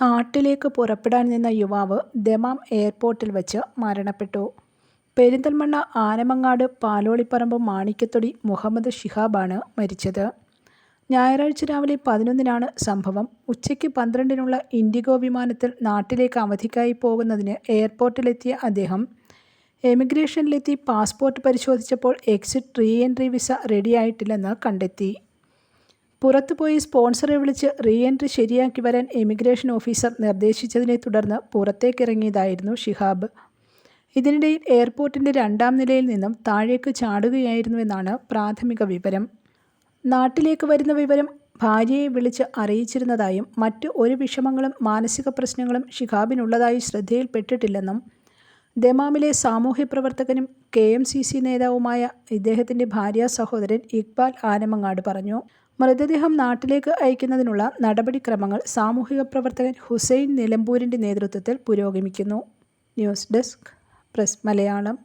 നാട്ടിലേക്ക് പുറപ്പെടാൻ നിന്ന യുവാവ് ദമാം എയർപോർട്ടിൽ വച്ച് മരണപ്പെട്ടു. പെരിന്തൽമണ്ണ ആനമങ്ങാട് പാലോളിപ്പറമ്പ് മാണിക്കത്തൊടി മുഹമ്മദ് ഷിഹാബാണ് മരിച്ചത്. ഞായറാഴ്ച രാവിലെ പതിനൊന്നിനാണ് സംഭവം. ഉച്ചയ്ക്ക് പന്ത്രണ്ടിനുള്ള ഇൻഡിഗോ വിമാനത്തിൽ നാട്ടിലേക്ക് അവധിക്കായി പോകുന്നതിന് എയർപോർട്ടിലെത്തിയ അദ്ദേഹം എമിഗ്രേഷനിലെത്തി പാസ്പോർട്ട് പരിശോധിച്ചപ്പോൾ എക്സിറ്റ് റീ എൻട്രി വിസ റെഡിയായിട്ടില്ലെന്ന് കണ്ടെത്തി. പുറത്തുപോയി സ്പോൺസറെ വിളിച്ച് റീ എൻട്രി ശരിയാക്കി വരാൻ എമിഗ്രേഷൻ ഓഫീസർ നിർദ്ദേശിച്ചതിനെ തുടർന്ന് പുറത്തേക്കിറങ്ങിയതായിരുന്നു ഷിഹാബ് ഇതിനിടയിൽ എയർപോർട്ടിന്റെ രണ്ടാം നിലയിൽ നിന്നും താഴേക്ക് ചാടുകയായിരുന്നുവെന്നാണ് പ്രാഥമിക വിവരം. നാട്ടിലേക്ക് വരുന്ന വിവരം ഭാര്യയെ വിളിച്ച് അറിയിച്ചിരുന്നതായും മറ്റ് ഒരു വിഷമങ്ങളും മാനസിക പ്രശ്നങ്ങളും ഷിഹാബിനുള്ളതായി ശ്രദ്ധയിൽപ്പെട്ടിട്ടില്ലെന്നും ദമാമിലെ സാമൂഹ്യപ്രവർത്തകനും കെ എം സി സി നേതാവുമായ ഇദ്ദേഹത്തിന്റെ ഭാര്യ സഹോദരൻ ഇക്ബാൽ ആനമങ്ങാട് പറഞ്ഞു. മൃതദേഹം നാട്ടിലേക്ക് അയക്കുന്നതിനുള്ള നടപടിക്രമങ്ങൾ സാമൂഹിക പ്രവർത്തകൻ ഹുസൈൻ നിലമ്പൂരിന്റെ നേതൃത്വത്തിൽ പുരോഗമിക്കുന്നു. News desk press Malayalam